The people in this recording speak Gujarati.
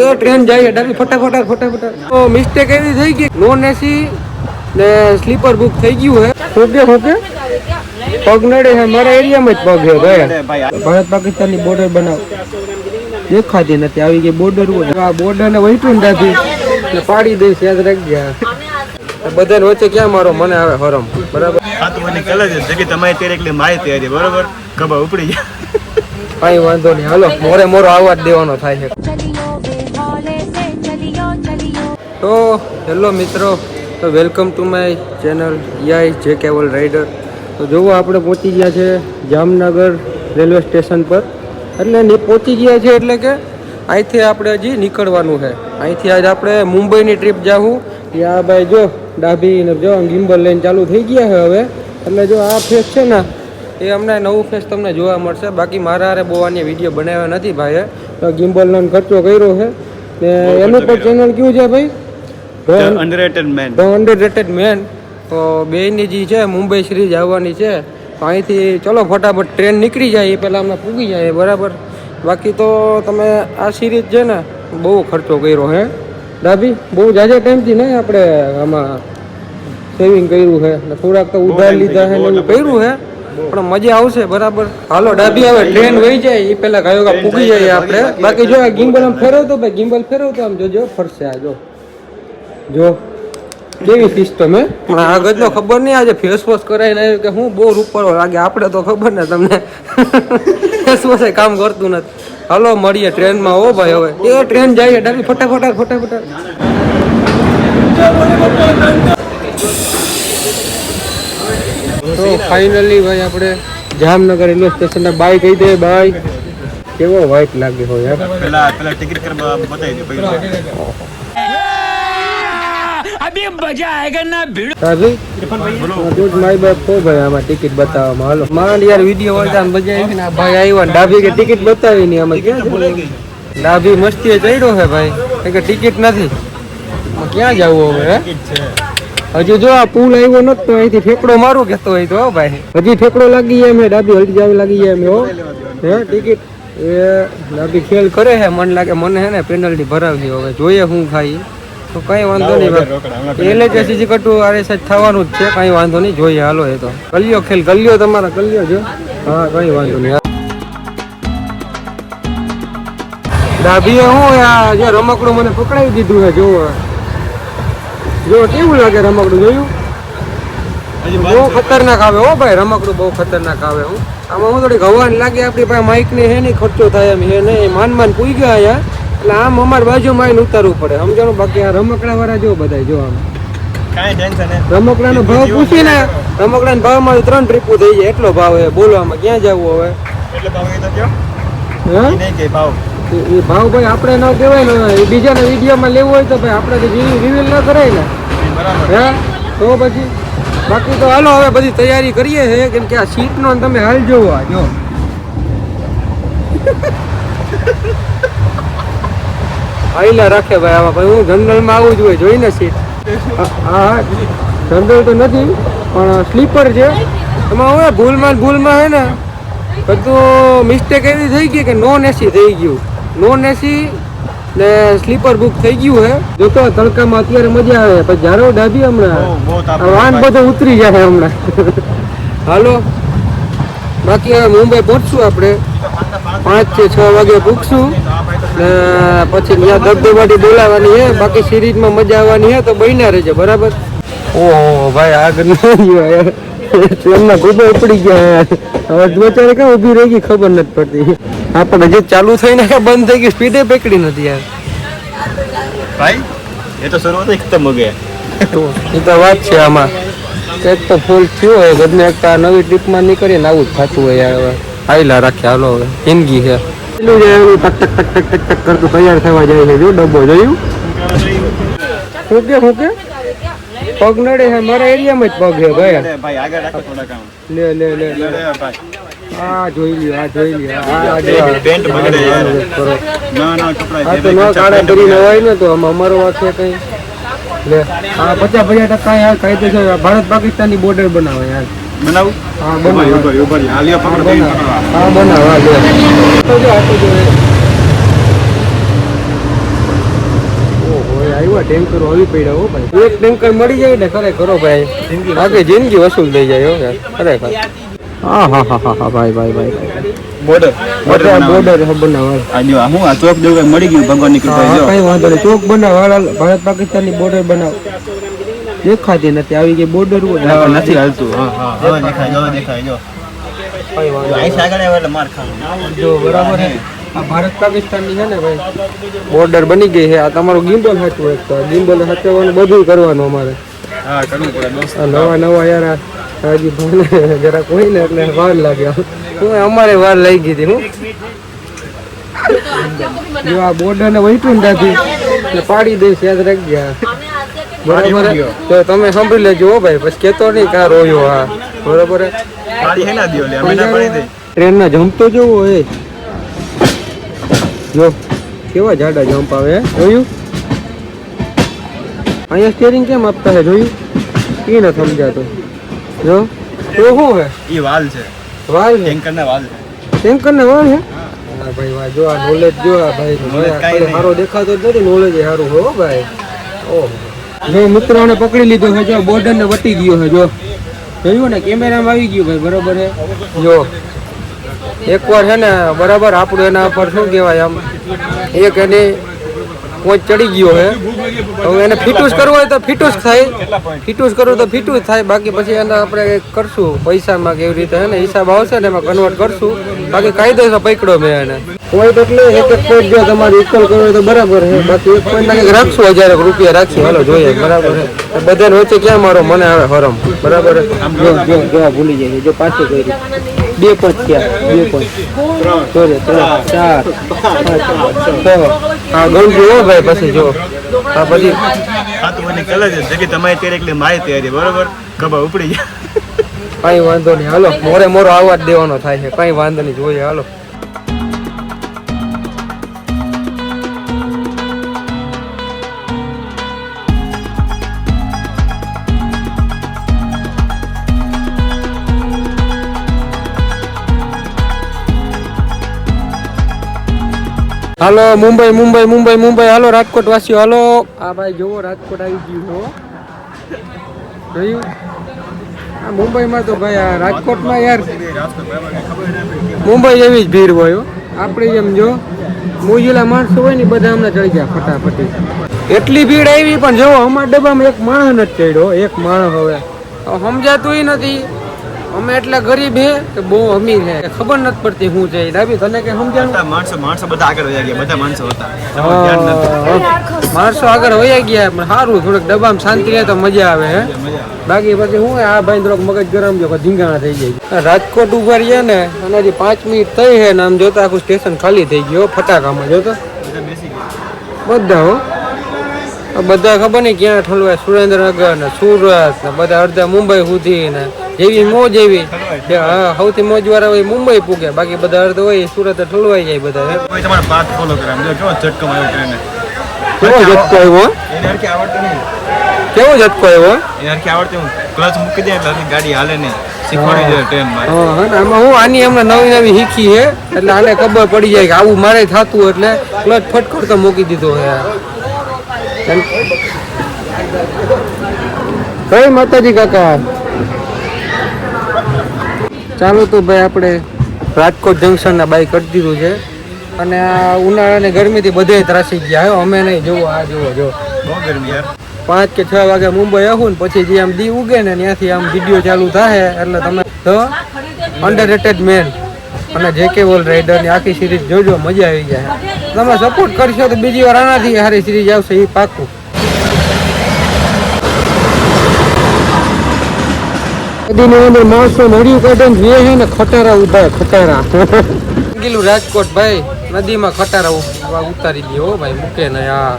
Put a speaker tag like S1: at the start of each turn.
S1: એ ટ્રેન જાય ડાબી ફટાફટ ફટાફટ તો મિસ્ટેક એવી થઈ ગઈ. નોન એસી ને સ્લીપર બુક થઈ ગયું હે ઓકે ઓકે પગ નડે છે મારા એરિયામાં જ પગ છે ભાઈ. ભારત પાકિસ્તાનની બોર્ડર બનાવ. દેખાતી નથી આવી ગઈ બોર્ડર આ બોર્ડર ને વહીટું નથી એટલે પાડી દઈશ યાદ રાખજે બધાને વચ્ચે ક્યાં મારો મને આવે હરમ? બરાબર?
S2: હા તો મને કલર છે કે તમારી ત્યારે એટલે મારી તૈયારી બરાબર? ખબર ઉપડી જાય
S1: કઈ વાંધો નહીં હાલો મોરે મોરો આવાજ દેવાનો થાય છે. તો હેલો મિત્રો તો વેલકમ ટુ માય ચેનલ યાય જે કેવલ રાઇડર તો જુઓ આપણે પહોંચી ગયા છે જામનગર રેલવે સ્ટેશન પર. એટલે પહોંચી ગયા છે એટલે કે અહીંથી આપણે હજી નીકળવાનું છે. અહીંથી આજ આપણે મુંબઈની ટ્રીપ જાવું આ ભાઈ જો ડાભી જો ગિમ્બલ લઈને ચાલુ થઈ ગયા છે હવે. એટલે જો આ ફેસ છે ને એ અમને નવું ફેસ તમને જોવા મળશે. બાકી મારા હારે બહુ આની વીડિયો બનાવ્યા નથી ભાઈએ. તો ગિમ્બલનો ખર્ચો કર્યો છે. ને એનું પણ ચેનલ કયું છે ભાઈ?
S2: Underrated man
S1: the underrated man તો બેની જે છે મુંબઈ સિરીઝ આવવાની છે અહીંથી ચલો ફટાફટ ટ્રેન નીકળી જાય એ પહેલાં અમે પૂગી જાય બરાબર. બાકી તો તમે આ સિરીઝ છે ને બહુ ખર્ચો કર્યો હે. ડાબી બહુ જાજે ટાઈમથી નહીં આપણે આમાં સેવિંગ કર્યું છે ને થોડાક તો ઉધાર લીધા છે એવું કર્યું છે પણ મજા આવશે બરાબર. હાલો ડાબી હવે ટ્રેન વહી જાય એ પેલા કયો પૂકી જાય આપણે. બાકી જો આ ગિમ્બલ આમ ફેરવતો ભાઈ ગિમ્બલ ફેરવતો આમ જોજો ફરશે આ જો. જો કેવી સિસ્ટમ હે? પણ આગળ તો ખબર નહીં આજે ફેસ વોશ કરાવીને આવ્યું કે હું બહુ રૂપરો લાગે. આપણે તો ખબર ને તમને. ફેસ વોશ કામ કરતું નથી. હાલો મળીએ ટ્રેનમાં. હો ભાઈ હવે. એ ટ્રેન જાય ડાબી ફટાફટ ફટાફટ. તો ફાઇનલી ભાઈ આપણે જામનગર રેલવે સ્ટેશન બાય કહી દે બાય. કેવો વાઇટ લાગ્યો હોય યાર.
S2: પેલા પેલા ટિકિટ કરવા બતાવી દે પૈસા
S1: રાજી ગુડ માય બાપ હો ભાઈ આમાં ટિકિટ બતાવવામાં. હાલો. માંડ યાર વીડિયો હોય મજા આવી ને આ ભાઈ આવ્યો ને ડાભી કે ટિકિટ બતાવી નહીં આમાં ક્યાં ડાભી મસ્તીએ ચડ્યો છે ભાઈ. કે ટિકિટ નથી. ક્યાં જવું હવે હે? હજી જો આ પુલ આવ્યો નથી તો અહીંથી ઠેકડો મારું કેતો હોય તો હો ભાઈ. હજી ઠેકડો લાગી જાય મેં ડાબી હલતી જાવી લાગી જાય મેં હો. હે ટિકિટ એ ડાબી ખેલ કરે છે મને લાગે મને હે ને પેનલ્ટી ભરાવવી હવે. જોઈએ હું ખાઈ. તો કઈ વાંધો નહીં એટલે કે સીજી કટુ અરે સાહેબ થવાનું જ છે કઈ વાંધો નહીં જોઈએ હાલો એ તો. ગલ્યો ખેલ ગલ્યો તમારા ગલ્યો જો. હા કઈ વાંધો નહીં ડાભીએ હું આ જે રમકડું મને પકડાવી દીધું છે જોવો જો કેવું લાગે રમકડું જોયું? બહુ ખતરનાક આવે હો ભાઈ રમકડું બહુ ખતરનાક આવે હું. આમાં હું થોડીક હવાની લાગે આપણી પાસે માઇક ને હે નહીં ખર્ચો થાય એમ હે નહીં. માન માન પૂઈ ગયા અહીંયા. એટલે આમ અમારે બાજુમાં આવીને ઉતારવું પડે. સમજાણું? બાકી આ રમકડા વાળા જો બધા જો આમ
S2: ભાવ
S1: રમકડાનો ભાવ પૂછીને રમકડાના ભાવમાં ત્રણ ટ્રીપો થઈ જાય. એટલો ભાવ હે બોલવામાં ક્યાં જવું હવે?
S2: એટલે ભાવ એ તો કયો?
S1: હે?
S2: ભાવ.
S1: એ- ભાવ ભાઈ આપણે ન કહેવાય ને. બીજાના વિડીયોમાં લેવું હોય તો ભાઈ આપણે તો રિવીલ ન કરાય ને. હે? તો પછી? બાકી તો હાલો હવે બધી તૈયારી કરીએ છે કેમ કે આ સીટનો ને તમે હાલ જોવો આ જો. આઈલા રાખે ભાઈ આમાં ભાઈ હું જનરલમાં આવું જ હોય જોઈને સીટ હા જનરલ તો નથી પણ સ્લીપર છે. એમાં હવે ભૂલમાં ભૂલમાં હે ને બધું મિસ્ટેક એવી થઈ ગઈ કે નોન એસી થઈ ગયું. નોન એસી ને સ્લીપર બુક થઈ ગયું હે. જો તો તડકામાં અત્યારે મજા આવે. પછી જારો ડાબી હમણાં. વાન બધો ઉતરી જાય હમણાં. હાલો. બાકી હવે મુંબઈ પહોંચશું આપણે. પાંચથી છ વાગે ભૂખશું. ને પછી ત્યાં દબદબાટી બોલાવાની છે બાકી સિરીઝમાં મજા આવવાની છે તો બન્યા રહેજો બરાબર? ઓહો ભાઈ આગળ ટ્રેનના ગોબે ઉપડી ગયા હવે બચારે કેમ ઊભી રહી ગઈ ખબર નથી પડતી. આપણે હજી ચાલુ થઈને કે બંધ થઈ ગઈ સ્પીડે પકડી નથી યાર.
S2: ભાઈ એ તો શરૂઆત જ ખતમ હો ગયા
S1: એ તો વાત છે આમાં. એક તો ફૂલ થયું હોય ગમે એક તો આ નવી ટ્રીપમાં નીકળીને આવું જ થતું હોય યાર હવે. આયલા રાખ્યા હાલો હવે. જિંદગી છે. પેલું જે એવું ટક ટક ટક ટક ટક ટક કરતું તૈયાર થવા જાય છે જો ડબ્બો જોયું? શું કે શું કે? પગ નડે છે મારા એરિયામાં જ પગ છે ભાઈ.
S2: અરે ભાઈ આગળ રાખો થોડા કામ
S1: લે લે લે લે. આ જોઈ લ્યો આ જોઈ લ્યો આ.
S2: પેન્ટ બગડે યાર. ના ના કપડા
S1: આ તો ન કાળા કરીને હોય ને તો અમારો વાત છે કઈ. લે આ પચાસ પચાસ ટકા યાર કાયદેસર ભારત પાકિસ્તાનની બોર્ડર બનાવે યાર.
S2: બનાવું?
S1: હા
S2: ઊભા
S1: બનાવે
S2: રહ્યો, ઊભા રહ્યો, ઊભા રહ્યો. હાલ્યો પકડો તો ઈ પકડવા.
S1: હા બનાવ હા તો જો આ તો જો. આવ્યા ટેન્કરો આવી પડ્યા હો ભાઈ. એક ટેન્કર મળી જાય ને ખરેખર હો ભાઈ. બાકી જિંદગી વસૂલ થઈ જાય હો ખરેખર. હા હા હા હા હા ભાઈ ભાઈ ભાઈ. ભાઈ
S2: બોર્ડર
S1: બધા બોર્ડર બનાવવા
S2: આ જો હું આ ચોક જેવું મળી ગયું? ભગવાનની કૃપાએ જો.
S1: કઈ વાંધો નહીં. ચોક બનાવ ભારત પાકિસ્તાનની બોર્ડર બનાવ. દેખાતી નથી. આવી ગઈ બોર્ડર
S2: નથી હાલતું. હા હા. દેખાય જો દેખાય જો.
S1: કઈ વાંધો
S2: આઈસ આગળ એટલે માર
S1: જો બરાબર છે. આ ભારત પાકિસ્તાનની છે ને ભાઈ બોર્ડર બની ગઈ છે. આ તમારું ગિમ્બલ હાચવું એક તો ગિમ્બલ હાચવવાનું બધું કરવાનું અમારે. નવા નવા યાર હજી ભણે જરાક હોય ને એટલે વાર લાગ્યા હું અમારે વાર લઈ ગઈ હતી હું. આ બોર્ડર ને વહીટું ને પાડી દઈશ યાદ રાખજે. બરાબર? તો તમે સાંભળી લેજો હો ભાઈ પછી કેતો નહીં કા રોયો હા. બરોબર ટ્રેન ના જમ્પ તો જોવો એ જો કેવા જાડા જમ્પ આવે? જોયું? અહીંયા સ્ટેરિંગ કેમ આપતા હે? જોયું? એ ન સમજાતો. જો તો શું હે?
S2: એ વાલ છે.
S1: વાલ
S2: ટેન્કર ના વાલ
S1: ટેન્કર ને વાલ હે? હા. ભાઈ વાહ જો આ નોલેજ જો આ ભાઈ સારો દેખાતો જ નથી નોલેજ સારું હો ભાઈ. ઓહો. જો મિત્રોને પકડી લીધો છે, જો બોર્ડર ને વટી ગયો છે, જો. જોયું ને, કેમેરામાં આવી ગયું ભાઈ, બરોબર હે જો. એકવાર છે ને, બરાબર આપણું એના પર શું કહેવાય આમ, એક એની પોચ ચડી ગયો છે. હવે એને ફિટુસ કરવું હોય તો ફિટુસ થાય. ફિટુસ કરવું તો ફિટુસ થાય. બાકી પછી એને આપણે કરશું, પૈસામાં કેવી રીતે હે ને, હિસાબ આવશે ને એમાં કન્વર્ટ કરશું. બાકી કાયદેસર પકડો મેં એને. પોઈન્ટ એટલે એક એક પોઈન્ટ જો તમારે ઇક્વલ કરવો હોય તો બરાબર છે. બાકી એક પોઈન્ટ કંઈક રાખશું. હજાર એક રૂપિયા રાખશું. હાલો જોઈએ. બરાબર છે. બધાને વચ્ચે ક્યાં મારો મને આવે હરમ? બરાબર છે? જો જો જો ભૂલી જાય જો પાછી કરી. બે પાંચ થયા. બે પાંચ. સોરી ત્રણ ચાર છ. હા ગણજો હો ભાઈ પછી જો. આ પછી.
S2: હા તો મને કલર છે. કે તમારી ત્યારે એટલે મારી તૈયારી બરાબર? ખબર ઉપડી જાય
S1: કઈ વાંધો નહીં. હાલો મોરે મોરો આવવા જ દેવાનો થાય છે. કઈ વાંધો નહીં. જોઈએ હાલો. હાલો, મુંબઈ મુંબઈ મુંબઈ મુંબઈ. હાલો, રાજકોટ વાસીઓ, હાલો. આ ભાઈ જુઓ, રાજકોટ આવી ગયું, હો. જોયું? આ મુંબઈમાં તો ભાઈ આ રાજકોટમાં યાર મુંબઈ એવી જ ભીડ હોય આપણે એમ જો, મોજુલા માણસો હોય ને બધા હમણાં ચડી ગયા ફટાફટી. એટલી ભીડ આવી, પણ જો અમારા ડબ્બામાં એક માણસ નથી ચડ્યો એક માણસ હવે. સમજાતું નથી. અમે એટલા ગરીબ હે કે બહુ અમીર હે. ખબર નથી પડતી શું છે ડાબી તને કે સમજાણું?
S2: માણસો માણસો બધા આગળ વયા ગયા બધા માણસો હતા.
S1: હા, માણસો આગળ વયા ગયા પણ સારું થોડુંક ડબ્બામાં શાંતિ રહે તો મજા આવે હે. બાકી પછી હું આ ભાઈ થોડોક મગજ ગરમ જો ધીંગાણા થઈ જાય. રાજકોટ ઊભા રહ્યા ને અને હજી પાંચ મિનિટ થઈ છે ને આમ જોતા આખું સ્ટેશન ખાલી થઈ ગયો ફટાકામાં જોતો?
S2: બધા હું
S1: બધા હો. બધા ખબર નહીં ક્યાં ઠોલવાય સુરેન્દ્રનગર ને સુરત ને બધા અડધા મુંબઈ સુધી ને. જેવી મોજ એવી. હા સૌથી મોજ વાળા હોય મુંબઈ પૂગે. બાકી બધા અર્ધ હોય સુરત ઠલવાઈ જાય બધા.
S2: તમારો પાથ ફોલો કરે? જો કેવો ઝટકો માર્યો ટ્રેને?
S1: કેવો ઝટકો આવ્યો?
S2: એને હરખી આવડતું નહીં.
S1: કેવો ઝટકો આવ્યો?
S2: એને હરખી આવડતું હું ક્લચ મૂકી દે એટલે ગાડી હાલે નહીં. શીખવાડી દે ટ્રેનમાં
S1: હા હા આમાં હું આની હમણાં નવી નવી શીખી છે એટલે આને ખબર પડી જાય કે આવું મારે થતું એટલે ક્લચ ફટકર તો મૂકી દીધો હે. કઈ માતાજી કાકા. ચાલો તો ભાઈ આપણે રાજકોટ જંકશનના બાઈક કરી દીધું છે. અને આ ઉનાળાની ગરમીથી બધે ત્રાસી ગયા. હો અમે નહીં જોવો આ જુઓ જો
S2: બહુ ગરમી યાર.
S1: પાંચ કે છ વાગે મુંબઈ આવું ને પછી જે આમ દી ઉગે ને ત્યાંથી આમ વીડિયો ચાલુ થાય એટલે તમે તો અંડર મેન અને જે કે વોલ રાઇડરની આખી સિરીઝ જોજો મજા આવી જાય. તમે સપોર્ટ કરશો તો બીજી વાર આનાથી સારી સિરીઝ આવશે એ પાકું નદીની અંદર માણસો નળિયું કાઢીને જે છે ને ખટારા ઊભા, ખટારા. ગીલું રાજકોટ ભાઈ, નદીમાં ખટારા ઉતારી દે હો ભાઈ, મૂકે ને આ.